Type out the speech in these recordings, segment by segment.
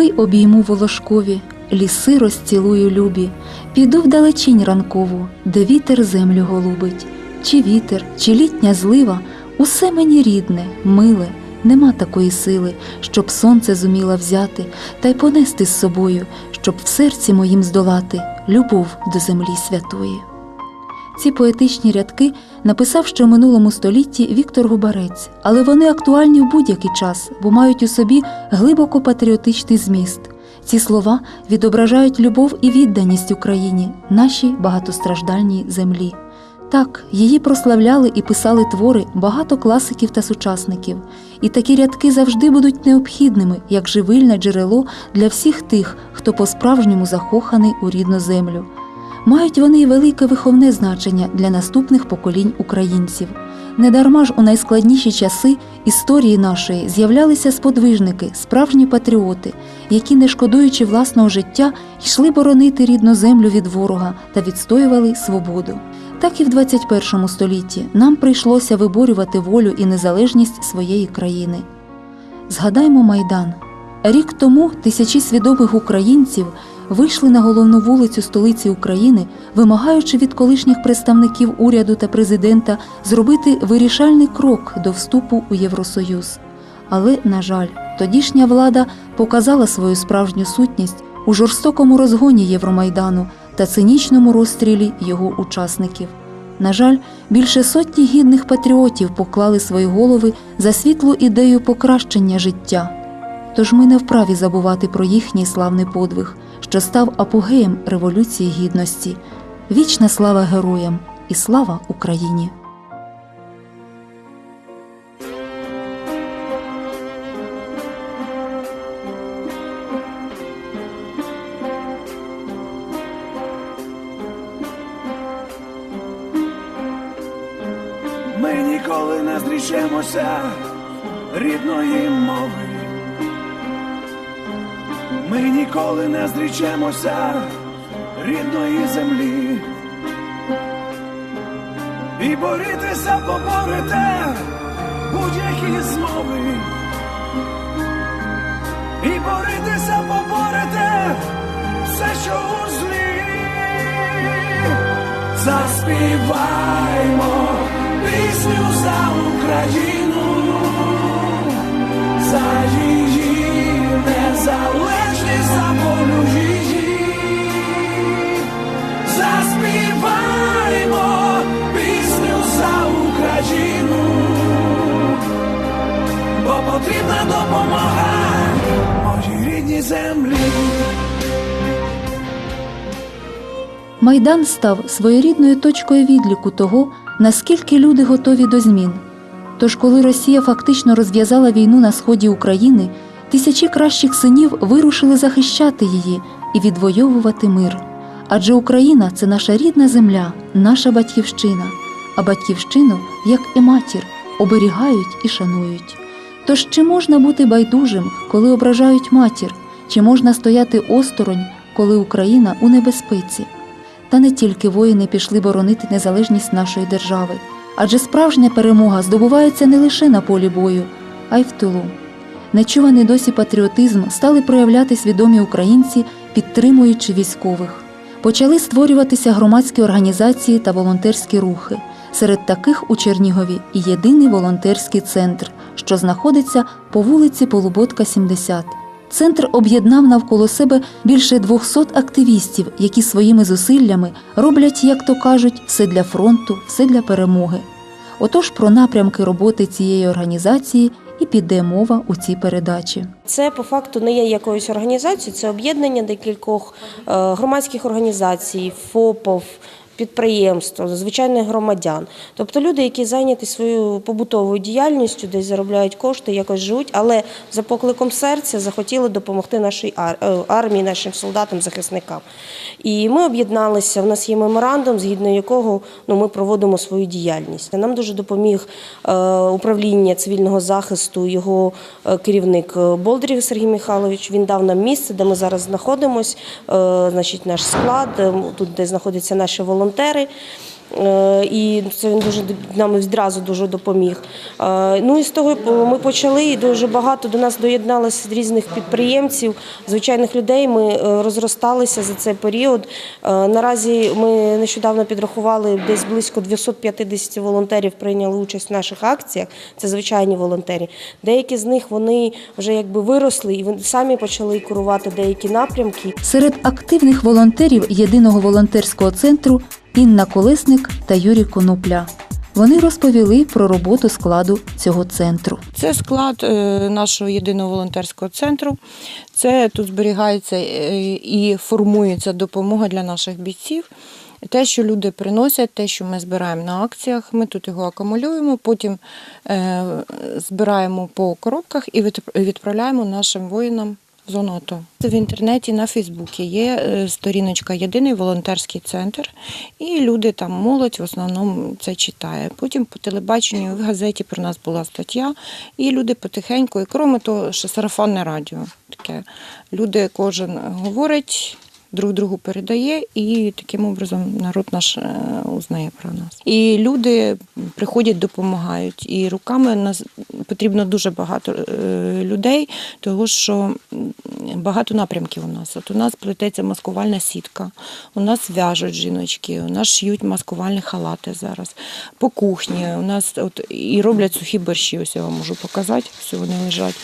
Степи обійму волошкові, ліси розцілую любі, піду вдалечінь ранкову, де вітер землю голубить, чи вітер, чи літня злива, усе мені рідне, миле, нема такої сили, щоб сонце зуміла взяти та й понести з собою, щоб в серці моїм здолати любов до землі святої. Ці поетичні рядки написав ще в минулому столітті Віктор Губарець, але вони актуальні в будь-який час, бо мають у собі глибоко патріотичний зміст. Ці слова відображають любов і відданість Україні, нашій багатостраждальній землі. Так, її прославляли і писали твори багато класиків та сучасників, і такі рядки завжди будуть необхідними як живильне джерело для всіх тих, хто по-справжньому закоханий у рідну землю. Мають вони велике виховне значення для наступних поколінь українців. Недарма ж у найскладніші часи історії нашої з'являлися сподвижники, справжні патріоти, які, не шкодуючи власного життя, йшли боронити рідну землю від ворога та відстоювали свободу. Так і в 21 столітті нам прийшлося виборювати волю і незалежність своєї країни. Згадаймо Майдан. Рік тому тисячі свідомих українців вийшли на головну вулицю столиці України, вимагаючи від колишніх представників уряду та президента зробити вирішальний крок до вступу у Євросоюз. Але, на жаль, тодішня влада показала свою справжню сутність у жорстокому розгоні Євромайдану та цинічному розстрілі його учасників. На жаль, більше сотні гідних патріотів поклали свої голови за світлу ідею покращення життя. Тож ми не вправі забувати про їхній славний подвиг, що став апогеєм Революції Гідності. Вічна слава героям і слава Україні! Ми ніколи не зрічемося рідної ніколи не зрічемося рідної землі. І борітися поборете будь-які змови. І борітися поборете все, що у злі. Заспіваймо пісню за Україну, за її незалежність, за волю її. Заспіваймо пісню за Україну, бо потрібна допомога моїй рідній землі. Майдан став своєрідною точкою відліку того, наскільки люди готові до змін. Тож, коли Росія фактично розв'язала війну на сході України, тисячі кращих синів вирушили захищати її і відвоювати мир. Адже Україна це наша рідна земля, наша батьківщина, а батьківщину, як і матір, оберігають і шанують. Тож чи можна бути байдужим, коли ображають матір, чи можна стояти осторонь, коли Україна у небезпеці? Та не тільки воїни пішли боронити незалежність нашої держави, адже справжня перемога здобувається не лише на полі бою, а й в тилу. Нечуваний досі патріотизм стали проявляти свідомі українці, підтримуючи військових. Почали створюватися громадські організації та волонтерські рухи. Серед таких у Чернігові і єдиний волонтерський центр, що знаходиться по вулиці Полуботка, 70. Центр об'єднав навколо себе більше 200 активістів, які своїми зусиллями роблять, як то кажуть, все для фронту, все для перемоги. Отож, про напрямки роботи цієї організації і піде мова у цій передачі. Це по факту не є якоюсь організацією, це об'єднання декількох е, громадських організацій, ФОПів, підприємств, звичайних громадян. Тобто люди, які зайняті своєю побутовою діяльністю, десь заробляють кошти, якось живуть, але за покликом серця захотіли допомогти нашій е, армії, нашим солдатам, захисникам. І ми об'єдналися. У нас є меморандум, згідно якого ну, ми проводимо свою діяльність. Нам дуже допоміг е, управління цивільного захисту, його е, керівник Болдирів Сергій Михайлович. Він дав нам місце, де ми зараз знаходимося, значить, наш склад, тут, де знаходяться наші волонтери. Е, І це він дуже д- нам відразу дуже допоміг. Е, Ну і з того ми почали, і дуже багато до нас доєдналося різних підприємців, звичайних людей. Ми е, розросталися за цей період. Е, Наразі ми нещодавно підрахували десь близько 250 волонтерів прийняли участь в наших акціях. Це звичайні волонтери. Деякі з них вони вже якби виросли і вони самі почали курувати деякі напрямки. Серед активних волонтерів єдиного волонтерського центру Інна Колесник та Юрій Конопля. Вони розповіли про роботу складу цього центру. Це склад е, нашого єдиного волонтерського центру. Це тут зберігається е, і формується допомога для наших бійців. Те, що люди приносять, те, що ми збираємо на акціях, ми тут його акумулюємо, потім е, збираємо по коробках і від- відправляємо нашим воїнам в зону АТО. В інтернеті на Фейсбуці є е, сторіночка Єдиний волонтерський центр, і люди там молодь в основному це читає. Потім по телебаченню в газеті про нас була стаття, і люди потихеньку, і крім того, що сарафанне радіо таке. Люди кожен говорить. Друг другу передає, і таким образом народ наш е, узнає про нас. І люди приходять, допомагають. І руками потрібно дуже багато е, людей, тому що багато напрямків у нас. От у нас плететься маскувальна сітка, у нас в'яжуть жіночки, у нас шиють маскувальні халати зараз. По кухні у нас от і роблять сухі борщі. Ось я вам можу показати, все вони лежать.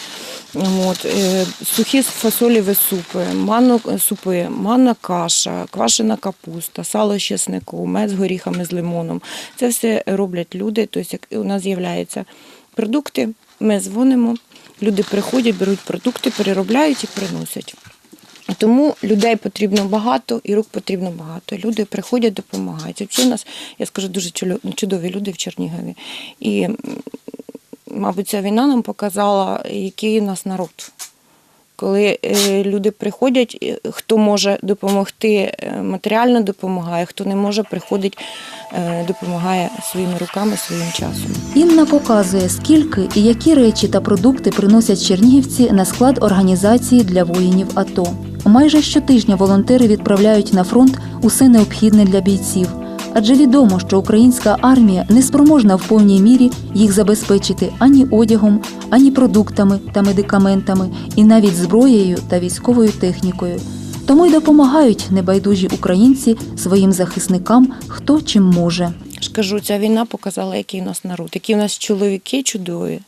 От, е, сухі фасоліві супи, манно, супи, манна каша, квашена капуста, сало з чесником, мед з горіхами з лимоном. Це все роблять люди. Тобто, у нас з'являються продукти, ми дзвонимо, люди приходять, беруть продукти, переробляють і приносять. Тому людей потрібно багато і рук потрібно багато. Люди приходять, допомагають. Взагалі у нас, я скажу, дуже чудові люди в Чернігові. І, мабуть, ця війна нам показала, який у нас народ. Коли е, люди приходять, хто може допомогти, е, матеріально допомагає, хто не може, приходить, е, допомагає своїми руками, своїм часом. Інна показує, скільки і які речі та продукти приносять чернігівці на склад організації для воїнів АТО. Майже щотижня волонтери відправляють на фронт усе необхідне для бійців. Адже відомо, що українська армія не спроможна в повній мірі їх забезпечити ані одягом, ані продуктами та медикаментами, і навіть зброєю та військовою технікою. Тому й допомагають небайдужі українці своїм захисникам, хто чим може. ж кажу, ця війна показала, який у нас народ, які у нас чоловіки чудові,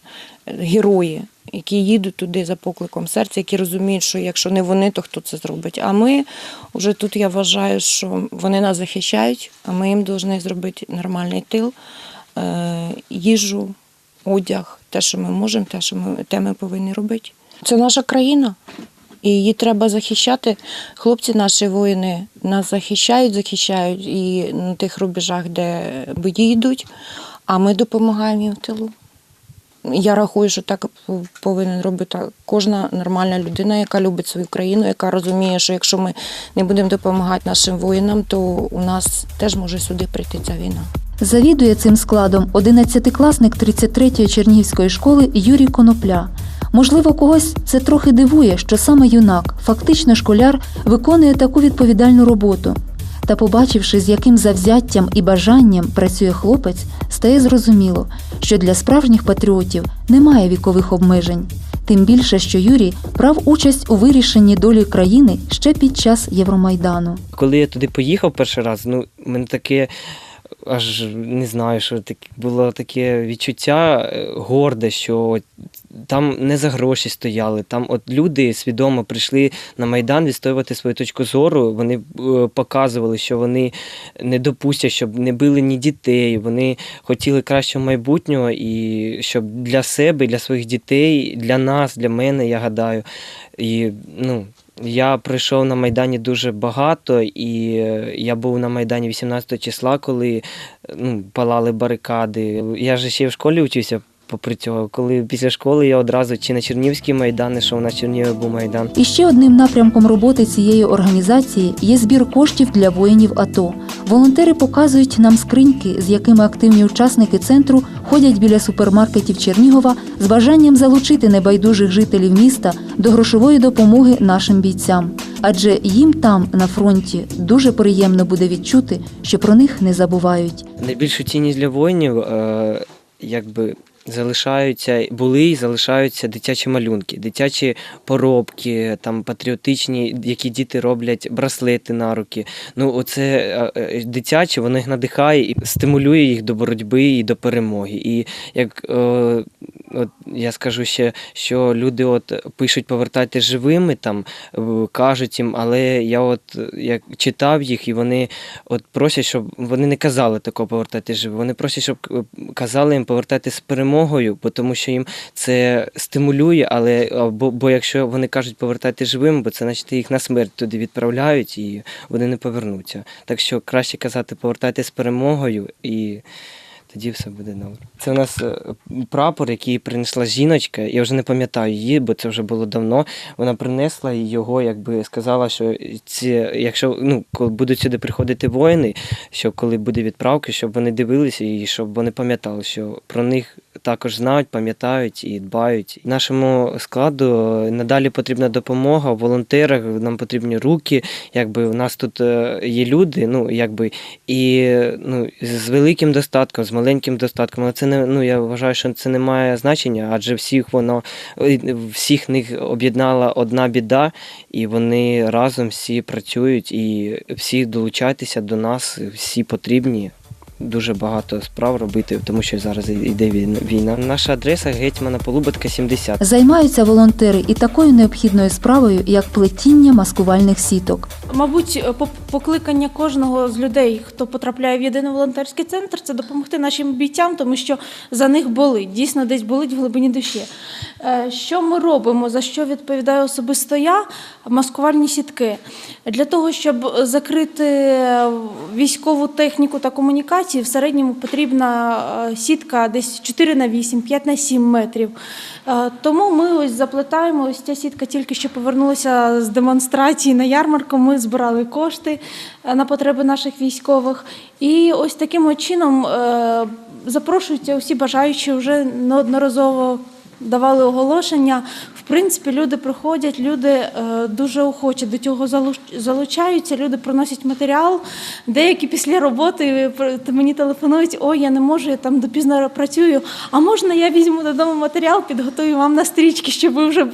герої, які їдуть туди за покликом серця, які розуміють, що якщо не вони, то хто це зробить. А ми вже тут я вважаю, що вони нас захищають, а ми їм повинні зробити нормальний тил, е, їжу, одяг, те, що ми можемо, те, що ми, те ми повинні робити. Це наша країна. І її треба захищати. Хлопці, наші воїни нас захищають, захищають і на тих рубежах, де бої йдуть, а ми допомагаємо їм в тилу. Я рахую, що так повинен робити кожна нормальна людина, яка любить свою країну, яка розуміє, що якщо ми не будемо допомагати нашим воїнам, то у нас теж може сюди прийти ця війна. Завідує цим складом 11-класник 33-ї Чернігівської школи Юрій Конопля. Можливо, когось це трохи дивує, що саме юнак, фактично школяр, виконує таку відповідальну роботу. Та побачивши, з яким завзяттям і бажанням працює хлопець, стає зрозуміло, що для справжніх патріотів немає вікових обмежень. Тим більше, що Юрій брав участь у вирішенні долі країни ще під час Євромайдану. Коли я туди поїхав перший раз, ну мене таке. Аж не знаю, що так було таке відчуття е, горде, що там не за гроші стояли. Там от люди свідомо прийшли на Майдан відстоювати свою точку зору. Вони е, показували, що вони не допустять, щоб не били ні дітей. Вони хотіли кращого майбутнього і щоб для себе, для своїх дітей, для нас, для мене, я гадаю. І ну, я прийшов на Майдані дуже багато, і е, я був на Майдані 18 числа, коли ну, палали барикади. Я ж ще в школі вчився. Попри цього, коли після школи я одразу чи на Чернівський майдан, що у нас був майдан. І ще одним напрямком роботи цієї організації є збір коштів для воїнів АТО. Волонтери показують нам скриньки, з якими активні учасники центру ходять біля супермаркетів Чернігова з бажанням залучити небайдужих жителів міста до грошової допомоги нашим бійцям. адже їм там, на фронті, дуже приємно буде відчути, що про них не забувають. Найбільшу цінність для воїнів, е, якби. Залишаються, були і залишаються дитячі малюнки, дитячі поробки, там патріотичні, які діти роблять, браслети на руки. Ну, оце е, е, дитяче, воно їх надихає і стимулює їх до боротьби і до перемоги. І як е, от я скажу ще, що люди от пишуть повертайте живими, там е, кажуть їм, але я от е, як читав їх, і вони от просять, щоб вони не казали такого повертати живим. Вони просять, щоб е, казали їм повертати з перемогою, тому що їм це стимулює, але бо, бо якщо вони кажуть повертати живим, бо це значить їх на смерть туди відправляють і вони не повернуться. Так що краще казати повертати з перемогою і. Тоді все буде добре. Це у нас е, прапор, який принесла жіночка. Я вже не пам'ятаю її, бо це вже було давно. Вона принесла його, якби сказала, що ці, якщо ну, коли будуть сюди приходити воїни, що коли буде відправка, щоб вони дивилися і щоб вони пам'ятали, що про них також знають, пам'ятають і дбають. Нашому складу е, надалі потрібна допомога, волонтерах, нам потрібні руки. Якби у нас тут е, є люди, ну якби і ну, з великим достатком, з маленьким достатком. Але це не ну я вважаю, що це не має значення, адже всіх воно всіх них об'єднала одна біда, і вони разом всі працюють і всі долучайтеся до нас, всі потрібні. Дуже багато справ робити, тому що зараз йде війна. Наша адреса гетьмана Полуботка 70. Займаються волонтери і такою необхідною справою, як плетіння маскувальних сіток. Мабуть, е, покликання кожного з людей, хто потрапляє в єдиний волонтерський центр, це допомогти нашим бійцям, тому що за них болить. Дійсно, десь болить в глибині душі. Е, Що ми робимо? За що відповідаю особисто я? Маскувальні сітки для того, щоб закрити військову техніку та в середньому потрібна е, сітка десь 4 на 8, 5 на 7 метрів. Е, Тому ми ось заплетаємо. Ось ця сітка тільки що повернулася з демонстрації на ярмарку. Ми збирали кошти е, на потреби наших військових. І ось таким чином запрошуються усі бажаючі вже неодноразово. Давали оголошення. В принципі, люди приходять, люди е, дуже охоче до цього залуч- залучаються. Люди приносять матеріал. Деякі після роботи пр- мені телефонують: ой, я не можу, я там допізно працюю. А можна я візьму додому матеріал, підготую вам на стрічки, щоб ви вже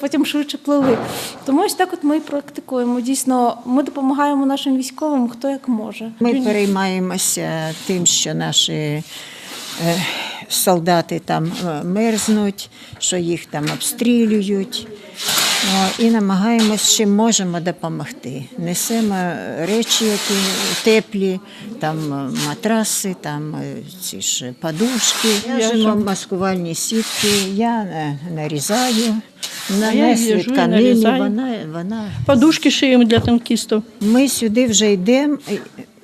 потім швидше плели. Тому ось так, от ми і практикуємо. Дійсно, ми допомагаємо нашим військовим, хто як може. Ми переймаємося тим, що наші е, солдати там е, мерзнуть, що їх там обстрілюють. І намагаємось, чим можемо допомогти. Несемо речі, які теплі, там е, матраси, там е, ці ж подушки. В'яжемо маскувальні сітки, я нарізаю, нанесли нарізаю. вона, вона Подушки шиємо для танкістів. ми сюди вже йдемо,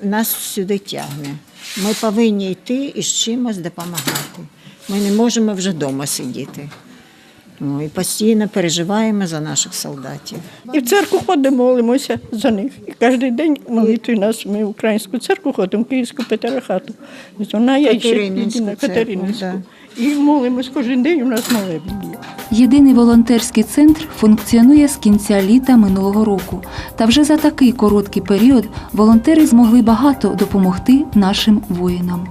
нас сюди тягне. Ми повинні йти і з чимось допомагати. Ми не можемо вже вдома сидіти. Ну, і постійно переживаємо за наших солдатів. І в церкву ходимо, молимося за них. І кожен день молитви нас. Ми в українську церкву ходимо, в Київську Петрохату. Ось Вона є ще Катерининську єдина Катерининську. да. І молимось кожен день, у нас молебні. Єдиний волонтерський центр функціонує з кінця літа минулого року. Та вже за такий короткий період волонтери змогли багато допомогти нашим воїнам.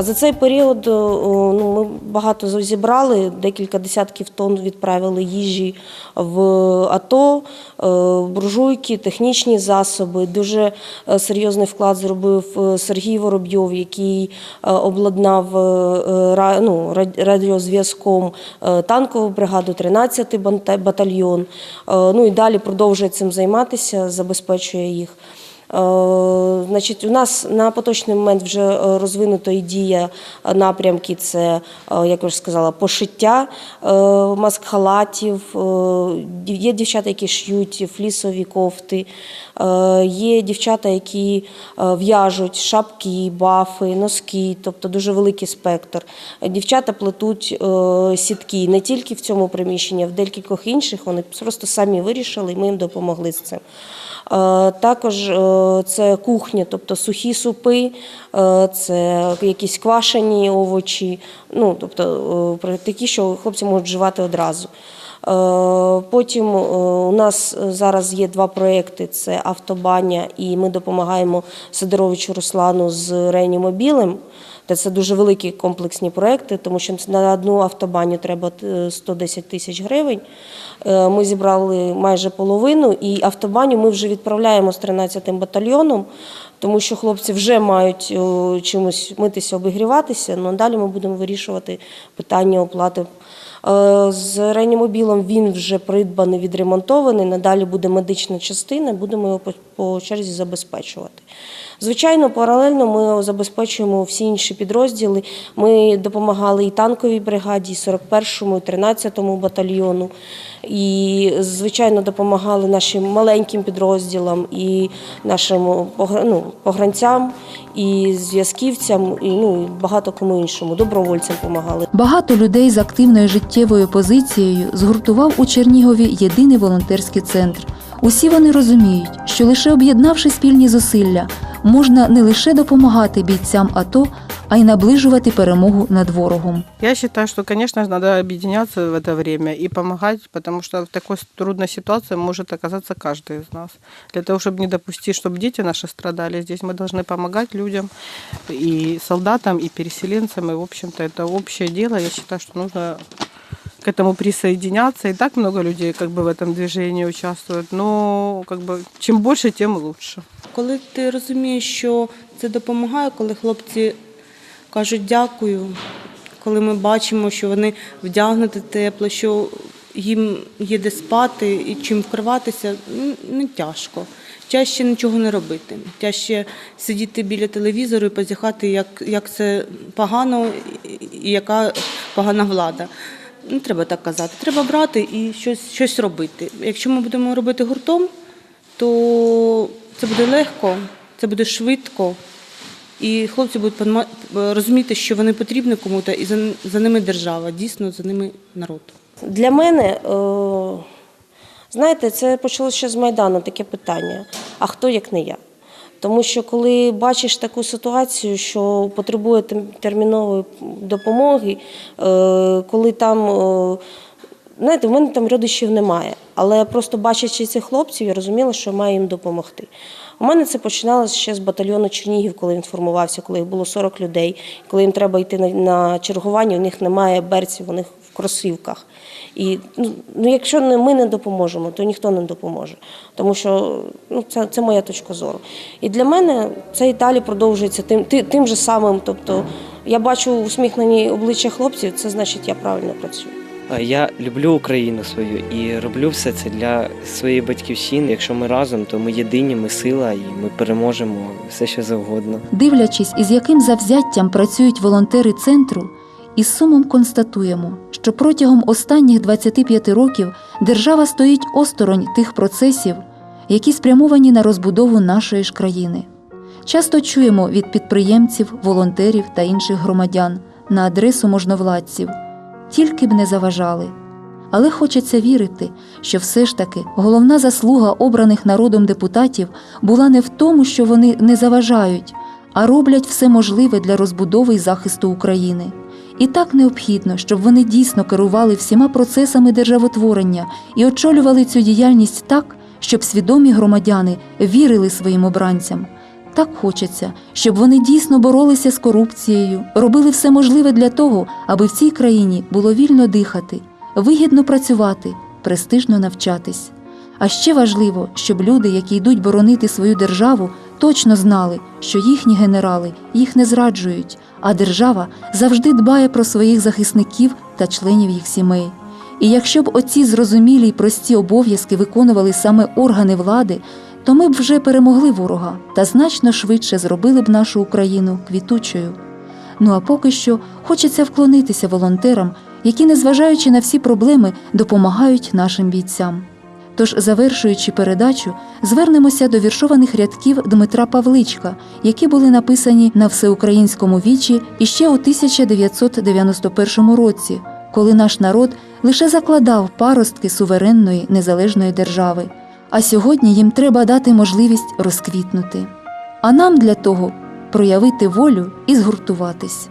А за цей період е, ну, ми багато зібрали, декілька десятків тонн відправили їжі в АТО, е, буржуйки, технічні засоби. Дуже е, серйозний вклад зробив Сергій Воробйов, який обладнав ну, радіозв'язком танкову бригаду, 13-й батальйон. Ну і далі продовжує цим займатися, забезпечує їх. Е, Значить, у нас на поточний момент вже е, розвинуто і діє напрямки. Це, е, як я вже сказала, пошиття маск-халатів. Є дівчата, які ш'ють флісові кофти. Є дівчата, які в'яжуть шапки, бафи, носки, тобто дуже великий спектр. Дівчата плетуть сітки не тільки в цьому приміщенні, а в декількох інших. Вони просто самі вирішили, і ми їм допомогли з цим. Також це кухня, тобто сухі супи, е, це якісь квашені овочі, ну тобто е, такі, що хлопці можуть вживати одразу. Е, Потім е, у нас зараз є два проекти: це автобаня, і ми допомагаємо Сидоровичу Руслану з реанімобілем. Це дуже великі комплексні проекти, тому що на одну автобаню треба е, 110 тисяч гривень. Е, Ми зібрали майже половину, і автобаню ми вже відправляємо з 13-м батальйоном, тому що хлопці вже мають е, чимось митися, обігріватися. Ну а далі ми будемо вирішувати питання оплати. Е, З реанімобілом він вже придбаний, відремонтований. Надалі буде медична частина, будемо його по- по черзі забезпечувати. Звичайно, паралельно ми забезпечуємо всі інші підрозділи. Ми допомагали і танковій бригаді, і 41-му, і 13-му батальйону. І, звичайно, допомагали нашим маленьким підрозділам, і нашим ну, погранцям, і зв'язківцям, і ну, і багато кому іншому, добровольцям допомагали. Багато людей з активною життєвою позицією згуртував у Чернігові єдиний волонтерський центр. Усі вони розуміють, що лише об'єднавши спільні зусилля, можна не лише допомагати бійцям АТО, а й наближувати перемогу над ворогом. Я считаю, что, конечно, надо объединяться в это время и помогать, потому что в такой трудной ситуации может оказаться каждый из нас. Для того, чтобы не допустить, чтобы дети наши страдали здесь, мы должны помогать людям, и солдатам, и переселенцам, и, в общем-то, это общее дело. Я считаю, что нужно к этому присоединяться. И так много людей как бы в этом движении участвуют, но как бы чем больше, тем лучше. Коли ти розумієш, що це допомагає, коли хлопці кажуть дякую, коли ми бачимо, що вони вдягнуті тепло, що їм є де спати і чим вкриватися, ну, не тяжко. Тяжче нічого не робити. Тяжче сидіти біля телевізору і позіхати, як, як це погано і яка погана влада. Не треба так казати. Треба брати і щось, щось робити. Якщо ми будемо робити гуртом, то це буде легко, це буде швидко. І хлопці будуть розуміти, що вони потрібні кому-то, і за, за ними держава, дійсно за ними народ. Для мене, е, знаєте, це почалося ще з Майдану таке питання: а хто як не я? Тому що коли бачиш таку ситуацію, що потребує термінової допомоги, е, коли там, е, знаєте, в мене там родичів немає, але просто бачачи цих хлопців, я розуміла, що маю їм допомогти. У мене це починалося ще з батальйону Чернігів, коли він формувався, коли їх було 40 людей. Коли їм треба йти на, чергування, у них немає берців, у них кросівках. І ну, ну, якщо не ми не допоможемо, то ніхто не допоможе. Тому що ну, це, це моя точка зору. І для мене це і далі продовжується тим, ти- тим же самим. Тобто я бачу усміхнені обличчя хлопців, це значить, я правильно працюю. Я люблю Україну свою і роблю все це для своєї батьківщини. Якщо ми разом, то ми єдині, ми сила, і ми переможемо все, що завгодно. Дивлячись, із яким завзяттям працюють волонтери центру, із сумом констатуємо, що протягом останніх 25 років держава стоїть осторонь тих процесів, які спрямовані на розбудову нашої ж країни. Часто чуємо від підприємців, волонтерів та інших громадян на адресу можновладців, тільки б не заважали. Але хочеться вірити, що все ж таки головна заслуга обраних народом депутатів була не в тому, що вони не заважають, а роблять все можливе для розбудови і захисту України. І так необхідно, щоб вони дійсно керували всіма процесами державотворення і очолювали цю діяльність так, щоб свідомі громадяни вірили своїм обранцям. Так хочеться, щоб вони дійсно боролися з корупцією, робили все можливе для того, аби в цій країні було вільно дихати, вигідно працювати, престижно навчатись. А ще важливо, щоб люди, які йдуть боронити свою державу, точно знали, що їхні генерали їх не зраджують, а держава завжди дбає про своїх захисників та членів їх сімей. І якщо б оці зрозумілі й прості обов'язки виконували саме органи влади, то ми б вже перемогли ворога та значно швидше зробили б нашу Україну квітучою. Ну а поки що хочеться вклонитися волонтерам, які, незважаючи на всі проблеми, допомагають нашим бійцям. Тож, завершуючи передачу, звернемося до віршованих рядків Дмитра Павличка, які були написані на всеукраїнському вічі іще у 1991 році, коли наш народ лише закладав паростки суверенної незалежної держави. а сьогодні їм треба дати можливість розквітнути. А нам для того проявити волю і згуртуватись.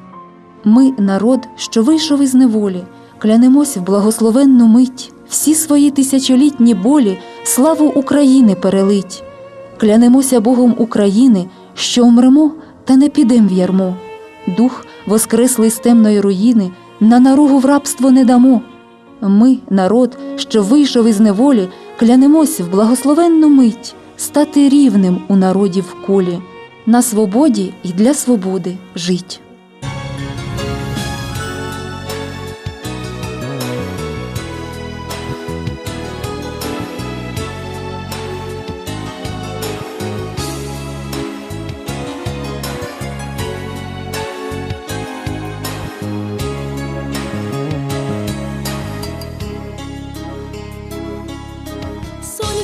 Ми, народ, що вийшов із неволі, клянемось в благословенну мить, всі свої тисячолітні болі славу України перелить. Клянемося Богом України, що умремо та не підем в ярмо. Дух, воскреслий з темної руїни, на наругу в рабство не дамо. Ми, народ, що вийшов із неволі, клянемось в благословенну мить стати рівним у народі в колі, на свободі і для свободи жить.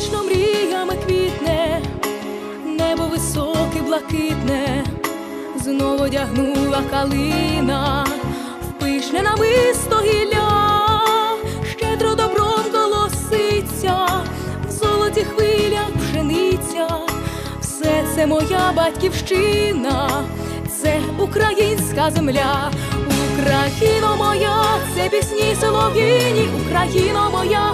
Сонячно мріями квітне, небо високе, блакитне, знову одягнула калина, в пишне намисто гілля, щедро добром колоситься, в золоті хвилях пшениця, все це моя батьківщина, це українська земля. Україно моя, це пісні солов'їні, Україно моя,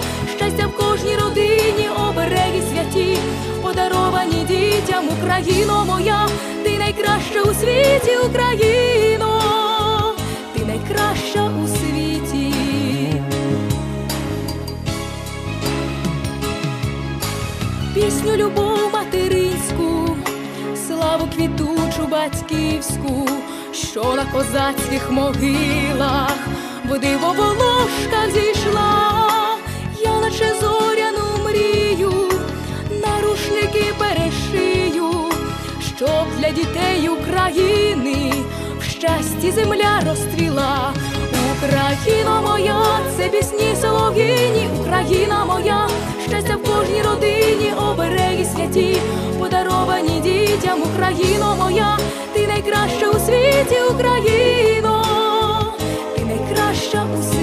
кожній родині, обереги святі, подаровані дітям, Україно моя, ти найкраща у світі, Україно, ти найкраща у світі. Пісню любов материнську, славу квітучу батьківську, що на козацьких могилах в диво волошка зійшла, перешию, щоб для дітей України в щасті земля розцвіла. Україна моя, це пісні солов'їні, Україна моя, щастя в кожній родині, обереги святі, подаровані дітям, Україно моя, ти найкраща у світі, Україно, ти найкраща у світі.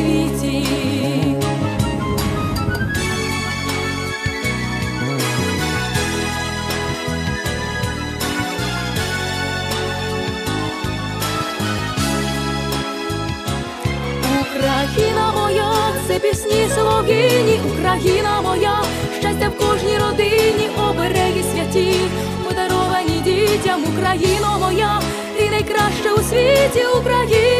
Україно моя, ти найкраща у світі, Україна.